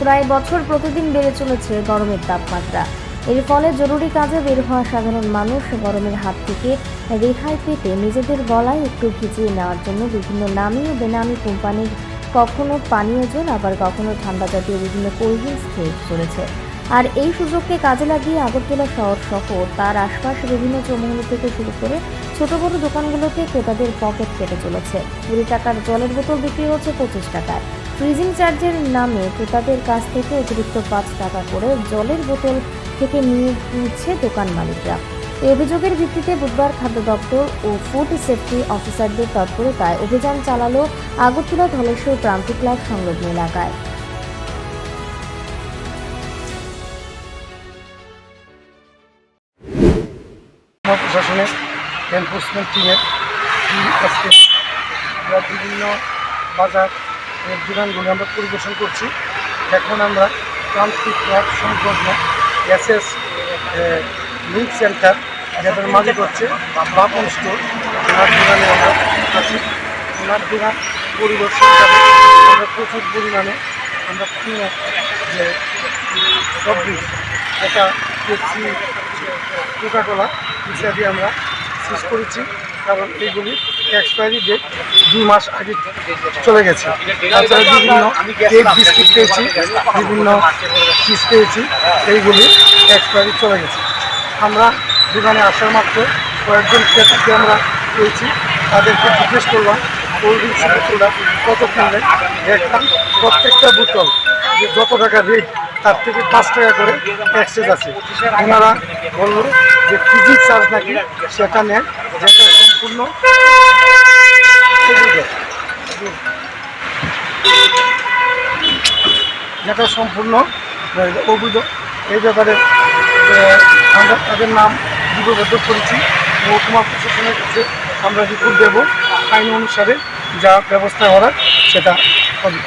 প্রায় বছর প্রতিদিন বেড়ে চলেছে গরমের তাপমাত্রা। এর ফলে জরুরি কাজে বের হওয়া সাধারণ মানুষ গরমের হাত থেকে রেহাই পেতে নিজেদের গলায় একটু ভিজিয়ে নেওয়ার জন্য বিভিন্ন নামী ও বেনামি কোম্পানির কখনো পানীয় জল, আবার কখনো ঠান্ডা জাতীয় বিভিন্ন কোল্ড ড্রিঙ্কস খেয়ে চলেছে। আর এই সুযোগকে কাজে লাগিয়ে আগরতলা শহর সহ তার আশপাশ বিভিন্ন চৌমহল থেকে শুরু করে ছোট বড় দোকানগুলোতে ক্রেতাদের পকেট কেটে চলেছে। কুড়ি টাকার জলের বোতল বিক্রি হচ্ছে পঁচিশ টাকায়। ফ্রিজিং চার্জের নামে ক্রেতাদের কাছ থেকে অতিরিক্ত পাঁচ টাকা করে জলের বোতল থেকে নিয়ে নিচ্ছে দোকান মালিকরা। এই অভিযোগের ভিত্তিতে বুধবার খাদ্য দপ্তর ও ফুড সেফটি অফিসারদের তৎপরতায় অভিযান চালালো আগরতলা ধলেশ্বর প্রান্তিক ক্লাব সংলগ্ন এলাকায়। প্রশাসনের এনফোর্সমেন্ট টিমের বিভিন্ন বাজার দোকানগুলি আমরা পরিবেশন করছি। এখন আমরা প্রান্তিক ক্লাব সংলগ্ন এস মিল্ক সেন্টার, যাদের মালিক হচ্ছে বাপন স্টোর, ওনার দোকানে আমরা আছি। ওনার দোকান পরিদর্শন করে আমরা প্রচুর পরিমাণে আমরা কিনে যে সবজি এটা পেপসি, কোকাকোলা ইত্যাদি আমরা শেষ করেছি। কারণ এইগুলি এক্সপায়ারি ডেট দুই মাস আগে চলে গেছে। তাছাড়া বিভিন্ন কেক বিস্কিট পেয়েছি, বিভিন্ন চিজ পেয়েছি, এইগুলি এক্সপায়ারি চলে গেছে। আমরা দোকানে আসার মাত্র কয়েকজন ক্রেতাকে আমরা পেয়েছি, তাদেরকে জিজ্ঞেস করলাম কোল্ড ড্রিঙ্কসের বোতলটা কত কিনলেন দেখলাম প্রত্যেকটা বোতল যে যত টাকা রেট তার থেকে পাঁচ টাকা করে এক্সচেঞ্জ আছে। ওনারা বলল যে ফিজিক্স চার্জ নাকি সেটা নেয় যেটা সম্পূর্ণ যেটা সম্পূর্ণ অবৈধ, এই ব্যাপারে আমরা তাদের নাম লিপিবদ্ধ করেছি। মহকুমা প্রশাসনের কাছে আমরা রিপোর্ট দেব আইন অনুসারে যা ব্যবস্থা করার, সেটা হবে।